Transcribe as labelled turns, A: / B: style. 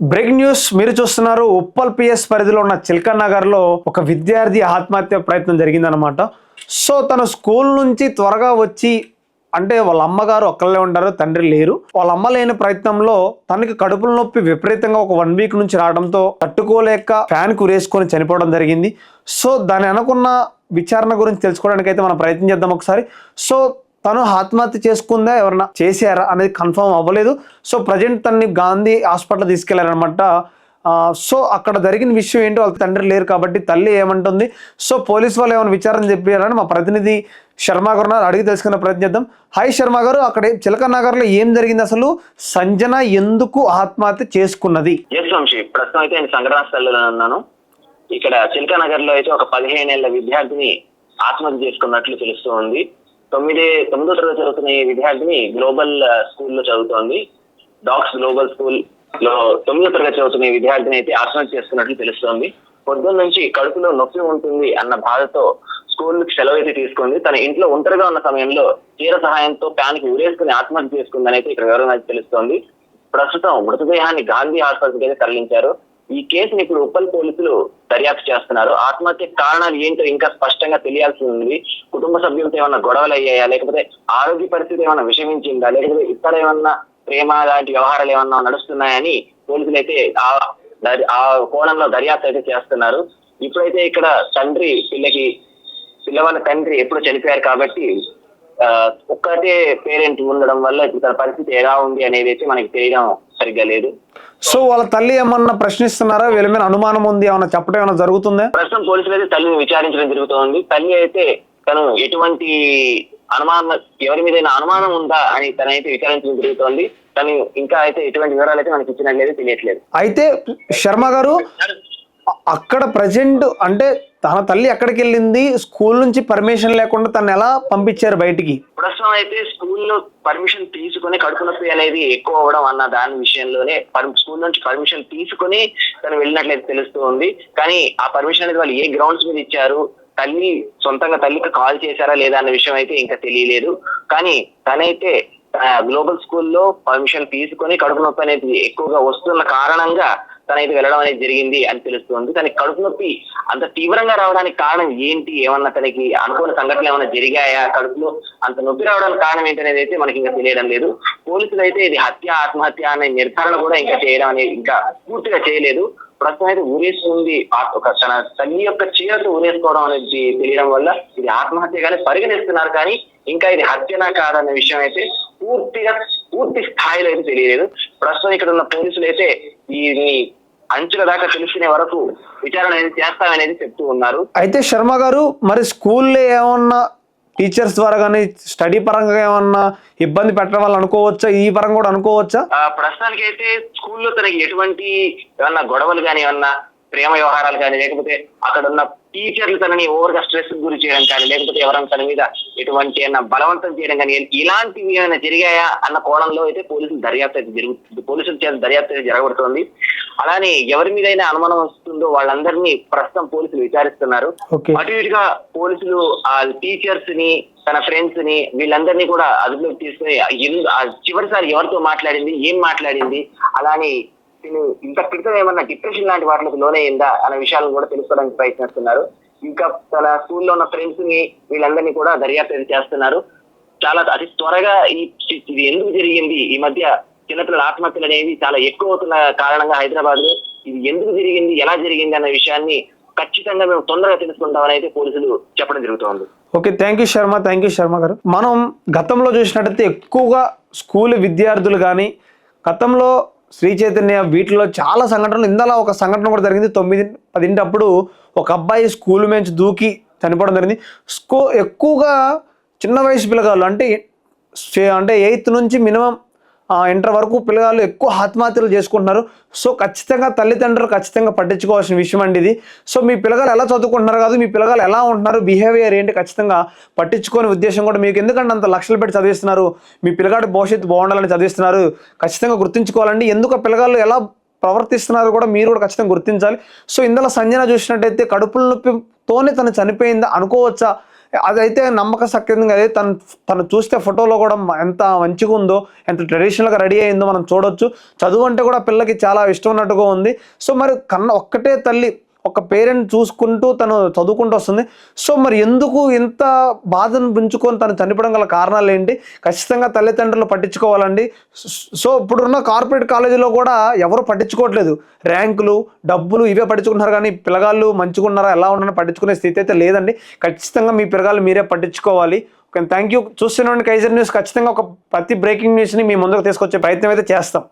A: Break news మీరు చూస్తున్నారు Uppal PS పరిధిలో ఉన్న చిల్కన్ నగర్లో ఒక విద్యార్థి ఆత్మహత్య ప్రయత్నం జరిగిందనమాట సో తన స్కూల్ నుంచి త్వరగా వచ్చి అంటే వాళ్ళ అమ్మగారు ఒక్కళ్ళే ఉంటారు తండ్రి లేరు. వాళ్ళ అమ్మ లేని ప్రయత్నంలో తనకి కడుపుల నొప్పి విపరీతంగా ఒక వన్ వీక్ నుంచి రావడంతో తట్టుకోలేక ఫ్యాన్ కురేసుకొని చనిపోవడం జరిగింది. సో దాని అనుకున్న విచారణ గురించి తెలుసుకోవడానికి అయితే మనం ప్రయత్నం చేద్దాం ఒకసారి. సో తను ఆత్మహత్య చేసుకుందా ఎవరన్నా చేశారా అనేది కన్ఫర్మ్ అవ్వలేదు. సో ప్రజెంట్ తనని గాంధీ హాస్పిటల్ తీసుకెళ్ళారనమాట సో అక్కడ జరిగిన విషయం ఏంటో వాళ్ళ తండ్రి లేరు కాబట్టి తల్లి ఏమంటుంది? సో పోలీస్ వాళ్ళు ఏమైనా విచారణ చెప్పారని మా ప్రతినిధి శర్మ గారు అడిగి తెలుసుకునే ప్రయత్నం చేద్దాం. హాయ్ శర్మ గారు అక్కడ చిలక నగర్లో ఏం జరిగింది అసలు? సంజన ఎందుకు ఆత్మహత్య చేసుకున్నది?
B: ఎస్ ప్రస్తుతం అయితే నేను సంఘటన స్థలంలో ఉన్నాను. ఇక్కడ చిలక నగర్లో అయితే ఒక పదిహేను ఏళ్ళ విద్యార్థిని ఆత్మహత్య చేసుకున్నట్లు తెలుస్తూ ఉంది. తొమ్మిది తొమ్మిదో తరగతి చదువుతున్న ఈ విద్యార్థిని గ్లోబల్ స్కూల్లో చదువుతోంది. డాక్స్ గ్లోబల్ స్కూల్లో తొమ్మిదో తరగతి చదువుతున్న ఈ విద్యార్థిని అయితే ఆత్మహత్య చేసుకున్నట్లు తెలుస్తోంది. పొద్దున్న నుంచి కడుపులో నొప్పి ఉంటుంది అన్న బాధతో స్కూల్ సెలవు అయితే తీసుకుంది తన ఇంట్లో ఒంటరిగా ఉన్న సమయంలో తీర సహాయంతో ప్యాన్కి ఉరేసుకుని ఆత్మహత్య చేసుకుందని అయితే ఇక్కడ వివరణ తెలుస్తోంది. ప్రస్తుతం మృతదేహాన్ని గాంధీ ఆసుపత్రికి అయితే తరలించారు. ఈ కేసుని ఇప్పుడు ఉప్పల్ పోలీసులు దర్యాప్తు చేస్తున్నారు. ఆత్మహత్య కారణాలు ఏంటో ఇంకా స్పష్టంగా తెలియాల్సి ఉంది. కుటుంబ సభ్యులతో ఏమైనా గొడవలు అయ్యాయా? లేకపోతే ఆరోగ్య పరిస్థితి ఏమైనా విషమించిందా? లేకపోతే ఇక్కడ ఏమన్నా ప్రేమ లాంటి వ్యవహారాలు ఏమన్నా నడుస్తున్నాయని పోలీసులు అయితే ఆ దరి ఆ కోణంలో దర్యాప్తు అయితే చేస్తున్నారు. ఇప్పుడైతే ఇక్కడ తండ్రి పిల్లకి పిల్లవాళ్ళ తండ్రి ఎప్పుడు చనిపోయారు కాబట్టి ఆ, ఒక్కటే పేరెంట్ ఉండడం వల్ల ఇప్పుడు తన పరిస్థితి ఎలా ఉంది అనేది అయితే మనకి తెలియడం సరిగ్గా లేదు.
A: సో వాళ్ళ తల్లి ఏమన్నా ప్రశ్నిస్తున్నారా? వీళ్ళ మీద అనుమానం ఉంది ఏమన్నా చెప్పడం ఏమైనా జరుగుతుందా?
B: ప్రస్తుతం పోలీసులు అయితే తల్లిని విచారించడం జరుగుతోంది. తల్లి అయితే తను ఎటువంటి అనుమానం ఎవరి మీదైనా అనుమానం ఉందా అని తనైతే విచారించడం జరుగుతోంది. తను ఇంకా అయితే ఎటువంటి వివరాలు అయితే మనకి ఇచ్చినట్లయితే తెలియట్లేదు.
A: అయితే శర్మ గారు అక్కడ ప్రజెంట్ అంటే తన తల్లి ఎక్కడికి వెళ్ళింది స్కూల్ నుంచి పర్మిషన్ లేకుండా తను ఎలా పంపించారు బయటికి?
B: ప్రస్తుతం అయితే స్కూల్లో పర్మిషన్ తీసుకుని కడుపు నొప్పి అనేది ఎక్కువ అవ్వడం అన్న దాని విషయంలోనే స్కూల్ నుంచి పర్మిషన్ తీసుకుని తను వెళ్ళినట్లయితే తెలుస్తూ ఉంది. కానీ ఆ పర్మిషన్ అనేది వాళ్ళు ఏ గ్రౌండ్స్ మీద ఇచ్చారు? తల్లి సొంతంగా తల్లికి కాల్ చేశారా లేదా అన్న విషయం అయితే ఇంకా తెలియలేదు. కానీ తనైతే గ్లోబల్ స్కూల్లో పర్మిషన్ తీసుకొని కడుపు నొప్పి అనేది ఎక్కువగా వస్తున్న కారణంగా తనైతే వెళ్ళడం అనేది జరిగింది అని తెలుస్తుంది. తనకి కడుపు నొప్పి అంత తీవ్రంగా రావడానికి కారణం ఏంటి? ఏమన్నా తనకి అనుకోని సంఘటనలు ఏమైనా జరిగాయా? కడుపులో అంత నొప్పి రావడానికి కారణం ఏంటి అనేది అయితే మనకి ఇంకా తెలియడం లేదు. పోలీసులు అయితే ఇది హత్య ఆత్మహత్య అనే నిర్ధారణ కూడా ఇంకా చేయడం అనేది ఇంకా పూర్తిగా చేయలేదు. ప్రస్తుతం అయితే ఊరేసుకుంది. ఒక తన తల్లి యొక్క చీరతో ఊరేసుకోవడం అనేది తెలియడం వల్ల ఇది ఆత్మహత్యగానే పరిగణిస్తున్నారు కానీ ఇంకా ఇది హత్యనా కాదన్న విషయం అయితే పూర్తిగా పూర్తి స్థాయిలో అయితే తెలియలేదు. ప్రస్తుతం ఇక్కడ ఉన్న పోలీసులు అయితే ఈ అంచుల దాకా తెలుసుకునే వరకు విచారణ అనేది చేస్తామనేది చెప్తూ ఉన్నారు.
A: అయితే శర్మ గారు మరి స్కూల్లో ఏమన్నా టీచర్స్ ద్వారా కానీ స్టడీ పరంగా ఏమన్నా ఇబ్బంది పెట్టడం వల్ల అనుకోవచ్చా? ఈ పరంగా కూడా అనుకోవచ్చా?
B: ఆ, ప్రస్తుతానికి అయితే స్కూల్లో తనకి ఎటువంటి ఏమన్నా గొడవలు కానీ ఏమన్నా ప్రేమ వ్యవహారాలు కానీ లేకపోతే అక్కడ ఉన్న టీచర్లు తనని ఓవర్గా స్ట్రెస్ గురి చేయడం కానీ లేకపోతే ఎవరైనా తన మీద ఎటువంటి బలవంతం చేయడం కానీ ఇలాంటివి ఏమైనా జరిగాయా అన్న కోణంలో అయితే పోలీసులు దర్యాప్తు అయితే జరుగుతుంది పోలీసుల చేత దర్యాప్తు అయితే జరగబడుతుంది. అలానే ఎవరి మీదైనా అనుమానం వస్తుందో వాళ్ళందరినీ ప్రస్తుతం పోలీసులు విచారిస్తున్నారు. అటు ఇటుగా పోలీసులు ఆ టీచర్స్ని తన ఫ్రెండ్స్ని వీళ్ళందరినీ కూడా అదుపులోకి తీసుకుని చివరిసారి ఎవరితో మాట్లాడింది ఏం మాట్లాడింది అలానే తిను ఇంత క్రితం ఏమన్నా డిప్రెషన్ లాంటి వాటికి లోనైందా అనే విషయాలను కూడా తెలుసుకోవడానికి ప్రయత్నిస్తున్నారు. ఇంకా తన స్కూల్లో ఉన్న ఫ్రెండ్స్ని వీళ్ళందరినీ కూడా దర్యాప్తు చేస్తున్నారు. చాలా అతి త్వరగా ఈ ఇది ఎందుకు జరిగింది? ఈ మధ్య చిన్నపిల్లల ఆత్మహత్యలు అనేవి చాలా ఎక్కువ అవుతున్న కారణంగా హైదరాబాద్లో ఇది ఎందుకు జరిగింది? ఎలా జరిగింది అన్న విషయాన్ని ఖచ్చితంగా మేము తొందరగా తెలుసుకుంటామని అయితే పోలీసులు చెప్పడం జరుగుతోంది.
A: Okay thank you Sharma thank you Sharma garu. మనం గతంలో చూసినట్టయితే ఎక్కువగా స్కూల్ విద్యార్థులు కానీ గతంలో శ్రీ చైతన్య వీటిలో చాలా సంఘటనలు. ఇందలా ఒక సంఘటన కూడా జరిగింది. తొమ్మిది పదింటప్పుడు ఒక అబ్బాయి స్కూల్ నుంచి దూకి చనిపోవడం జరిగింది. స్కూ ఎక్కువగా చిన్న వయసు పిల్లగాళ్ళు అంటే అంటే ఎయిత్ నుంచి మినిమం ఇంటర్ వరకు పిల్లగాళ్ళు ఎక్కువ ఆత్మహత్యలు చేసుకుంటున్నారు. సో ఖచ్చితంగా తల్లిదండ్రులు ఖచ్చితంగా పట్టించుకోవాల్సిన విషయం అండి ఇది. సో మీ పిల్లగాలు ఎలా చదువుకుంటున్నారు కాదు మీ పిల్లగాలు ఎలా ఉంటున్నారు బిహేవియర్ ఏంటి ఖచ్చితంగా పట్టించుకోని ఉద్దేశం కూడా మీకు ఎందుకంటే అంత లక్షలు పెట్టి చదివిస్తున్నారు. మీ పిల్లగాడి భవిష్యత్తు బాగుండాలని చదివిస్తున్నారు. ఖచ్చితంగా గుర్తుంచుకోవాలండి. ఎందుకు పిల్లగాళ్ళు ఎలా ప్రవర్తిస్తున్నారు కూడా మీరు కూడా ఖచ్చితంగా గుర్తించాలి. సో ఇందులో సంజన చూసినట్టయితే కడుపుల నొప్పితోనే తను చనిపోయిందా అనుకోవచ్చా? అదైతే నమ్మక సక్యంగా అదే తను తను చూస్తే ఫోటోలో కూడా ఎంత మంచిగా ఉందో ఎంత ట్రెడిషనల్గా రెడీ అయిందో మనం చూడొచ్చు. చదువు అంటే కూడా పిల్లకి చాలా ఇష్టం ఉన్నట్టుగా ఉంది. సో మరి కన్న ఒక్కటే తల్లి ఒక పేరెంట్ చూసుకుంటూ తను చదువుకుంటూ వస్తుంది. సో మరి ఎందుకు ఇంత బాధను పెంచుకొని తను చనిపోవడం గల కారణాలు ఏంటి? ఖచ్చితంగా తల్లిదండ్రులు పట్టించుకోవాలండి. సో ఇప్పుడున్న కార్పొరేట్ కాలేజీలో కూడా ఎవరు పట్టించుకోవట్లేదు. ర్యాంకులు డబ్బులు ఇవే పట్టించుకుంటున్నారు కానీ పిల్లగాళ్ళు మంచిగా ఉన్నారా ఎలా ఉన్నారో పట్టించుకునే స్థితి అయితే లేదండి. ఖచ్చితంగా మీ పిల్లగాళ్ళు మీరే పట్టించుకోవాలి. Okay thank you. చూస్తున్నాండి Kaiser news ఖచ్చితంగా ఒక ప్రతి బ్రేకింగ్ న్యూస్ని మీ ముందుకు తీసుకొచ్చే ప్రయత్నం అయితే చేస్తాం.